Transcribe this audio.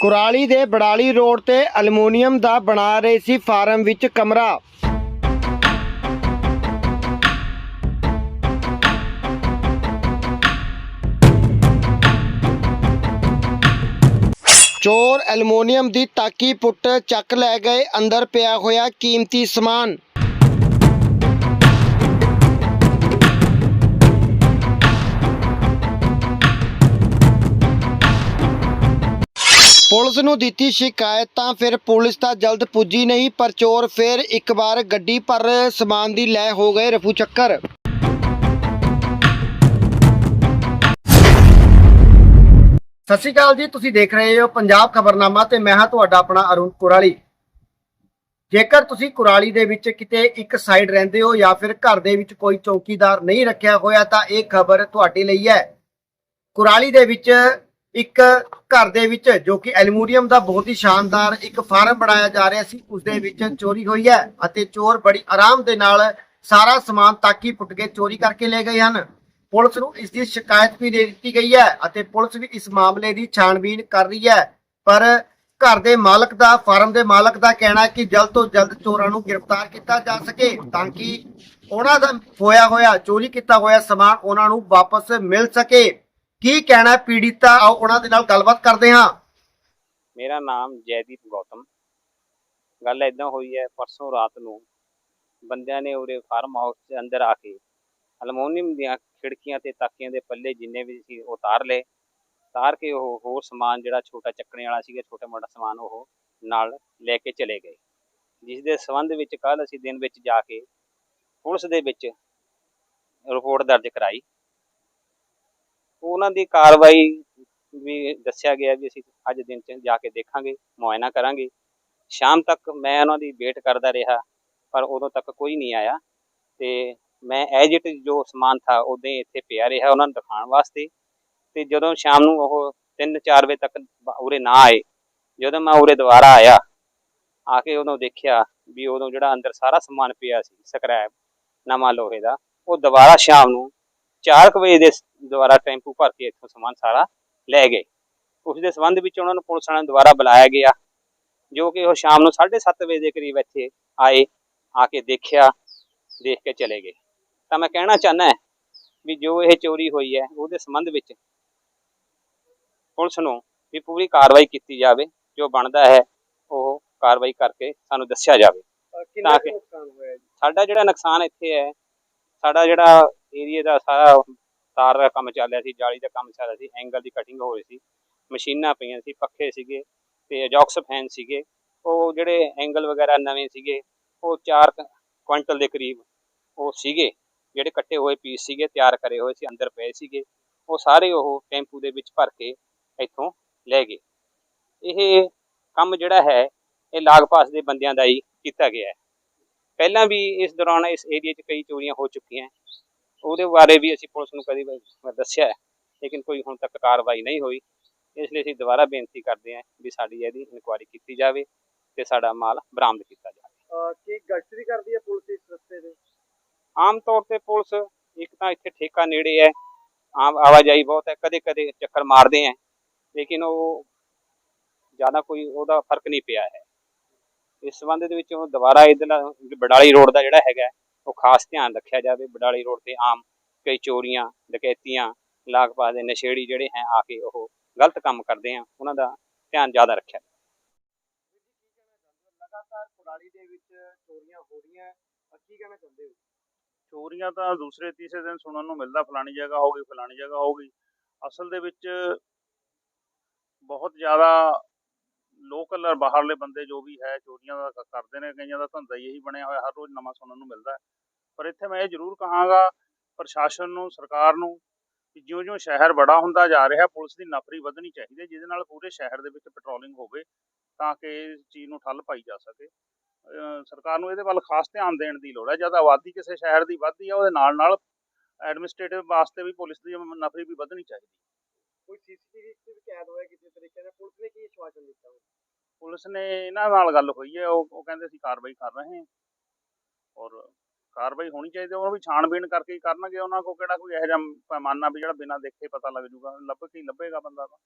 ਕੁਰਾਲੀ ਦੇ ਬੜਾਲੀ ਰੋਡ ਤੇ ਐਲੂਮੀਨੀਅਮ ਦਾ ਬਣਾ ਰਹੇ ਸੀ ਫਾਰਮ ਵਿੱਚ ਕਮਰਾ। ਚੋਰ ਐਲੂਮੀਨੀਅਮ ਦੀ ਤਾਕੀ ਪੁੱਟ ਚੱਕ ਲੈ ਗਏ, ਅੰਦਰ ਪਿਆ ਹੋਇਆ ਕੀਮਤੀ ਸਮਾਨ। ਪੁਲਿਸ ਨੂੰ ਦਿੱਤੀ ਸ਼ਿਕਾਇਤ, ਤਾਂ ਫਿਰ ਪੁਲਿਸ ਤਾਂ ਜਲਦ ਪੁੱਜੀ ਨਹੀਂ, ਪਰ ਚੋਰ ਫਿਰ ਇੱਕ ਵਾਰ ਗੱਡੀ ਪਰ ਸਮਾਨ ਦੀ ਲੈ ਹੋ ਗਏ ਰਫੂ ਚੱਕਰ। ਸਤਿ ਸ਼੍ਰੀ ਅਕਾਲ ਜੀ, ਤੁਸੀਂ ਦੇਖ ਰਹੇ ਹੋ ਪੰਜਾਬ ਖਬਰਨਾਮਾ ਤੇ ਮੈਂ ਹਾਂ ਤੁਹਾਡਾ ਆਪਣਾ ਅਰੁਣ ਕੁਰਾਲੀ। ਜੇਕਰ ਤੁਸੀਂ ਕੁਰਾਲੀ ਦੇ ਵਿੱਚ ਕਿਤੇ ਇੱਕ ਸਾਈਡ ਰਹਿੰਦੇ ਹੋ ਜਾਂ ਫਿਰ ਘਰ ਦੇ ਵਿੱਚ ਕੋਈ ਚੌਕੀਦਾਰ ਨਹੀਂ ਰੱਖਿਆ ਹੋਇਆ, ਤਾਂ ਇਹ ਖਬਰ ਤੁਹਾਡੇ ਲਈ ਹੈ। ਕੁਰਾਲੀ ਦੇ ਵਿੱਚ ਇੱਕ ਘਰ ਦੇ ਵਿੱਚ ਜੋ ਕਿ ਐਲੂਮੀਨੀਅਮ ਦਾ ਬਹੁਤ ਹੀ ਸ਼ਾਨਦਾਰ ਇੱਕ ਫਾਰਮ ਬਣਾਇਆ ਜਾ ਰਿਹਾ ਸੀ, ਉਸ ਦੇ ਵਿੱਚ ਚੋਰੀ ਹੋਈ ਹੈ ਅਤੇ ਚੋਰ ਬੜੀ ਆਰਾਮ ਦੇ ਨਾਲ ਸਾਰਾ ਸਮਾਨ ਤਾਕੀ ਪੁੱਟ ਕੇ ਚੋਰੀ ਕਰਕੇ ਲੈ ਗਏ ਹਨ। ਪੁਲਿਸ ਨੂੰ ਇਸ ਦੀ ਸ਼ਿਕਾਇਤ ਵੀ ਦੇ ਦਿੱਤੀ ਗਈ ਹੈ ਅਤੇ ਪੁਲਿਸ ਵੀ ਇਸ ਮਾਮਲੇ ਦੀ ਛਾਣਬੀਨ ਕਰ ਰਹੀ ਹੈ। ਪਰ ਘਰ ਦੇ ਮਾਲਕ ਦਾ, ਫਾਰਮ ਦੇ ਮਾਲਕ ਦਾ ਕਹਿਣਾ ਹੈ ਕਿ ਜਲਦ ਤੋਂ ਜਲਦ ਚੋਰਾਂ ਨੂੰ ਗ੍ਰਿਫਤਾਰ ਕੀਤਾ ਜਾ ਸਕੇ ਤਾਂ ਕਿ ਉਹਨਾਂ ਦਾ ਹੋਇਆ ਹੋਇਆ, ਚੋਰੀ ਕੀਤਾ ਹੋਇਆ ਸਮਾਨ ਉਹਨਾਂ ਨੂੰ ਵਾਪਸ ਮਿਲ ਸਕੇ। ਕੀ ਕਹਿਣਾ ਹੈ ਪੀੜਿਤਾ ਆਓ ਉਹਨਾਂ ਦੇ ਨਾਲ ਗੱਲਬਾਤ ਕਰਦੇ ਹਾਂ। ਮੇਰਾ ਨਾਮ ਜੈਦੀਪ ਗੌਤਮ। ਗੱਲ ਇਦਾਂ ਹੋਈ ਹੈ, ਪਰਸੋਂ ਰਾਤ ਨੂੰ ਬੰਦਿਆਂ ਨੇ ਉਰੇ ਫਾਰਮ ਹਾਊਸ ਦੇ ਅੰਦਰ ਆ ਕੇ ਅਲਮੋਨੀਅਮ ਦੀਆਂ ਖਿੜਕੀਆਂ ਤੇ ਤਾਕੀਆਂ ਦੇ ਪੱਲੇ ਜਿੰਨੇ ਵੀ ਸੀ ਉਹ ਉਤਾਰ ਲਏ। ਉਤਾਰ ਕੇ ਉਹ ਹੋਰ ਸਮਾਨ ਜਿਹੜਾ ਛੋਟਾ ਚੱਕਣੇ ਵਾਲਾ ਸੀਗਾ, ਛੋਟਾ ਮੋਟਾ ਸਮਾਨ ਉਹ ਨਾਲ ਲੈ ਕੇ ਚਲੇ ਗਏ। ਜਿਸ ਦੇ ਸੰਬੰਧ ਵਿੱਚ ਕੱਲ ਅਸੀਂ ਦਿਨ ਵਿੱਚ ਜਾ ਕੇ ਪੁਲਿਸ ਦੇ ਵਿੱਚ ਰਿਪੋਰਟ ਦਰਜ ਕਰਾਈ। ਉਹਨਾਂ ਦੀ ਕਾਰਵਾਈ ਵੀ ਦੱਸਿਆ ਗਿਆ ਵੀ ਅਸੀਂ ਅੱਜ ਦਿਨ ਚ ਜਾ ਕੇ ਦੇਖਾਂਗੇ, ਮੁਆਇਨਾ ਕਰਾਂਗੇ। ਸ਼ਾਮ ਤੱਕ ਮੈਂ ਉਹਨਾਂ ਦੀ ਵੇਟ ਕਰਦਾ ਰਿਹਾ, ਪਰ ਉਦੋਂ ਤੱਕ ਕੋਈ ਨਹੀਂ ਆਇਆ। ਤੇ ਮੈਂ ਐਜ ਇਟ ਜੋ ਸਮਾਨ ਥਾ ਉਦੋਂ ਹੀ ਇੱਥੇ ਪਿਆ ਰਿਹਾ ਉਹਨਾਂ ਨੂੰ ਦਿਖਾਉਣ ਵਾਸਤੇ। ਤੇ ਜਦੋਂ ਸ਼ਾਮ ਨੂੰ ਉਹ 3-4 ਵਜੇ ਤੱਕ ਉਰੇ ਨਾ ਆਏ, ਜਦੋਂ ਮੈਂ ਉਰੇ ਦੁਬਾਰਾ ਆਇਆ, ਆ ਕੇ ਉਦੋਂ ਦੇਖਿਆ ਵੀ ਉਦੋਂ ਜਿਹੜਾ ਅੰਦਰ ਸਾਰਾ ਸਮਾਨ ਪਿਆ ਸੀ ਸਕ੍ਰੈਪ ਨਵਾਂ ਲੋਹੇ ਦਾ, ਉਹ ਦੁਬਾਰਾ ਸ਼ਾਮ ਨੂੰ 4 ਵਜੇ ਦੇ ਦੁਬਾਰਾ ਟੈਂਪੂ ਭਰ ਕੇ ਇੱਥੋਂ ਸਮਾਨ ਸਾਰਾ ਲੈ ਗਏ। ਉਸ ਦੇ ਸੰਬੰਧ ਵਿੱਚ ਉਹਨਾਂ ਨੂੰ ਪੁਲਿਸ ਵਾਲਿਆਂ ਨੂੰ ਦੁਬਾਰਾ ਬੁਲਾਇਆ ਗਿਆ ਜੋ ਕਿ ਉਹ ਸ਼ਾਮ ਨੂੰ 7:30 ਵਜੇ ਦੇ ਕਰੀਬ ਇੱਥੇ ਆਏ ਆ ਕੇ ਦੇਖਿਆ ਦੇਖ ਕੇ ਚਲੇ ਗਏ। ਤਾਂ ਮੈਂ ਕਹਿਣਾ ਚਾਹੁੰਦਾ ਵੀ ਜੋ ਇਹ ਚੋਰੀ ਹੋਈ ਹੈ ਉਹਦੇ ਸੰਬੰਧ ਵਿੱਚ ਪੁਲਿਸ ਨੂੰ ਵੀ ਪੂਰੀ ਕਾਰਵਾਈ ਕੀਤੀ ਜਾਵੇ ਜੋ ਬਣਦਾ ਹੈ ਉਹ ਕਾਰਵਾਈ ਕਰਕੇ ਸਾਨੂੰ ਦੱਸਿਆ ਜਾਵੇ। ਤਾਂ ਕੁ ਸਾਡਾ ਜਿਹੜਾ ਨੁਕਸਾਨ ਇੱਥੇ ਹੈ ਸਾਡਾ ਜਿਹੜਾ ਏਰੀਏ ਦਾ ਸਾਰਾ ਤਾਰ ਦਾ ਕੰਮ ਚੱਲ ਰਿਹਾ ਸੀ, ਜਾਲੀ ਦਾ ਕੰਮ ਚੱਲ ਰਿਹਾ ਸੀ ਐਂਗਲ ਦੀ ਕਟਿੰਗ ਹੋ ਰਹੀ ਸੀ। ਮਸ਼ੀਨਾਂ ਪਈਆਂ ਸੀ, ਪੱਖੇ ਸੀਗੇ ਤੇ ਐਜੌਕਸ ਫੈਨ ਸੀਗੇ। ਉਹ ਜਿਹੜੇ ਐਂਗਲ ਵਗੈਰਾ ਨਵੇਂ ਸੀਗੇ, ਉਹ 4 ਕੁਇੰਟਲ ਦੇ ਕਰੀਬ ਉਹ ਸੀਗੇ। ਜਿਹੜੇ ਕੱਟੇ ਹੋਏ ਪੀਸ ਸੀਗੇ, ਤਿਆਰ ਕਰੇ ਹੋਏ ਸੀ, ਅੰਦਰ ਪਏ ਸੀਗੇ। ਉਹ ਸਾਰੇ ਉਹ ਟੈਂਪੂ ਦੇ ਵਿੱਚ ਭਰ ਕੇ ਇੱਥੋਂ ਲੈ ਗਏ। ਇਹ ਕੰਮ ਜਿਹੜਾ ਹੈ, ਇਹ ਲਾਗ-ਪਾਸ ਦੇ ਬੰਦਿਆਂ ਦਾ ਹੀ ਕੀਤਾ ਗਿਆ ਹੈ। ਪਹਿਲਾਂ ਵੀ ਇਸ ਦੌਰਾਨ ਇਸ ਏਰੀਆ 'ਚ ਕਈ ਚੋਰੀਆਂ ਹੋ ਚੁੱਕੀਆਂ। ਉਹਦੇ ਬਾਰੇ ਵੀ ਅਸੀਂ ਪੁਲਿਸ ਨੂੰ ਕਦੀ ਦੱਸਿਆ ਹੈ ਲੇਕਿਨ ਕੋਈ ਹੁਣ ਤੱਕ ਕਾਰਵਾਈ ਨਹੀਂ ਹੋਈ। ਇਸ ਲਈ ਅਸੀਂ ਦੁਬਾਰਾ ਬੇਨਤੀ ਕਰਦੇ ਹਾਂ ਵੀ ਸਾਡੀ ਇਹਦੀ ਇਨਕੁਆਇਰੀ ਕੀਤੀ ਜਾਵੇ ਤੇ ਸਾਡਾ ਮਾਲ ਬਰਾਮਦ ਕੀਤਾ ਜਾਵੇ। ਕੀ ਗਸ਼ਤ ਵੀ ਕਰਦੀ ਹੈ ਪੁਲਿਸ ਇਸ ਰਸਤੇ ਦੇ ਆਮ ਤੌਰ ਤੇ ਪੁਲਿਸ ਇੱਕ ਤਾਂ ਇੱਥੇ ਠੇਕਾ ਨੇੜੇ ਹੈ ਆਮ ਆਵਾਜਾਈ ਬਹੁਤ ਹੈ ਕਦੇ ਕਦੇ ਚੱਕਰ ਮਾਰਦੇ ਹੈ ਲੇਕਿਨ ਉਹ ਜ਼ਿਆਦਾ ਕੋਈ ਉਹਦਾ ਫ਼ਰਕ ਨਹੀਂ ਪਿਆ ਹੈ। ਇਸ ਸੰਬੰਧ ਦੇ ਵਿੱਚ ਉਹ ਦੁਬਾਰਾ ਇਹਦਾ ਬਡਾਲੀ ਰੋਡ ਦਾ ਜਿਹੜਾ ਹੈਗਾ ਉਹ ਖਾਸ ਧਿਆਨ ਰੱਖਿਆ ਜਾਵੇ। ਬਡਾਲੀ ਰੋਡ ਤੇ ਆਮ ਕਈ ਚੋਰੀਆਂ ਡਕੈਤੀਆਂ ਲਾਗਪਾਸ ਦੇ ਨਸ਼ੇੜੀ ਜਿਹੜੇ ਹੈ ਆ ਕੇ ਉਹ ਗਲਤ ਕੰਮ ਕਰਦੇ ਆ। ਉਹਨਾਂ ਦਾ ਧਿਆਨ ਜ਼ਿਆਦਾ ਰੱਖਿਆ ਲਗਾਤਾਰ ਕੁਰਾਲੀ ਦੇ ਵਿੱਚ ਚੋਰੀਆਂ ਹੋ ਰਹੀਆਂ ਅਹ ਕੀ ਕਹਿਣਾ ਚਾਹੁੰਦੇ ਹੋ? ਚੋਰੀਆਂ ਤਾਂ ਦੂਸਰੇ ਤੀਸਰੇ ਦਿਨ ਸੁਣਨ ਨੂੰ ਮਿਲਦਾ ਫਲਾਣੀ ਜਗ੍ਹਾ ਹੋ ਗਈ ਫਲਾਣੀ ਜਗ੍ਹਾ ਹੋ ਗਈ। ਅਸਲ ਦੇ ਵਿੱਚ ਬਹੁਤ ਜ਼ਿਆਦਾ ਲੋਕਲ ਔਰ ਬਾਹਰਲੇ ਬੰਦੇ ਜੋ ਵੀ ਹੈ ਚੋਰੀਆਂ ਦਾ ਕਰਦੇ ਨੇ ਕਈਆਂ ਦਾ ਧੰਦਾ ਹੀ ਇਹੀ ਬਣਿਆ ਹੋਇਆ ਹਰ ਰੋਜ਼ ਨਵਾਂ ਸੁਣਨ ਨੂੰ ਮਿਲਦਾ ਹੈ। ਪਰ ਇੱਥੇ ਮੈਂ ਇਹ ਜ਼ਰੂਰ ਕਹਾਂਗਾ ਪ੍ਰਸ਼ਾਸਨ ਨੂੰ ਸਰਕਾਰ ਨੂੰ ਕਿ ਜਿਉਂ-ਜਿਉਂ ਸ਼ਹਿਰ ਬੜਾ ਹੁੰਦਾ ਜਾ ਰਿਹਾ ਪੁਲਿਸ ਦੀ ਨਫਰੀ ਵਧਣੀ ਚਾਹੀਦੀ ਹੈ ਜਿਹਦੇ ਨਾਲ ਪੂਰੇ ਸ਼ਹਿਰ ਦੇ ਵਿੱਚ ਪੈਟਰੋਲਿੰਗ ਹੋਵੇ ਤਾਂ ਕਿ ਇਸ ਚੀਜ਼ ਨੂੰ ਠੱਲ ਪਾਈ ਜਾ ਸਕੇ। ਸਰਕਾਰ ਨੂੰ ਇਹਦੇ ਵੱਲ ਖਾਸ ਧਿਆਨ ਦੇਣ ਦੀ ਲੋੜ ਹੈ। ਜਦ ਆਬਾਦੀ ਕਿਸੇ ਸ਼ਹਿਰ ਦੀ ਵੱਧਦੀ ਹੈ ਉਹਦੇ ਨਾਲ ਨਾਲ ਐਡਮਿਨਿਸਟ੍ਰੇਟਿਵ ਵਾਸਤੇ ਵੀ ਪੁਲਿਸ ਦੀ ਨਫਰੀ ਵੀ ਵਧਣੀ ਚਾਹੀਦੀ ਕੋਈ ਸੀਸੀਟੀਵੀ ਤੇ ਵੀ ਕੈਦ ਹੋਇਆ ਕਿਸੇ ਤਰੀਕੇ ਨਾਲ ਪੁਲਿਸ ਨੇ ਕੀ ਆਸ਼ਵਾਸਨ ਦਿੱਤਾ? ਪੁਲਿਸ ਨੇ ਇਹਨਾਂ ਨਾਲ ਗੱਲ ਹੋਈ ਹੈ ਉਹ ਕਹਿੰਦੇ ਅਸੀਂ ਕਾਰਵਾਈ ਕਰ ਰਹੇ ਹਾਂ। ਕਾਰਵਾਈ ਹੋਣੀ ਚਾਹੀਦੀ ਹੈ, ਉਹ ਵੀ ਛਾਣਬੀਣ ਕਰਕੇ ਹੀ ਕਰਨਗੇ ਉਹਨਾਂ ਕੋਲ ਕਿਹੜਾ ਕੋਈ ਇਹੋ ਜਿਹਾ ਪੈਮਾਨਾ ਵੀ ਜਿਹੜਾ ਬਿਨਾਂ ਦੇਖੇ ਪਤਾ ਲੱਗ ਜੂਗਾ ਲੱਭ ਕੇ ਹੀ ਲੱਭੇਗਾ ਬੰਦਾ ਤਾਂ।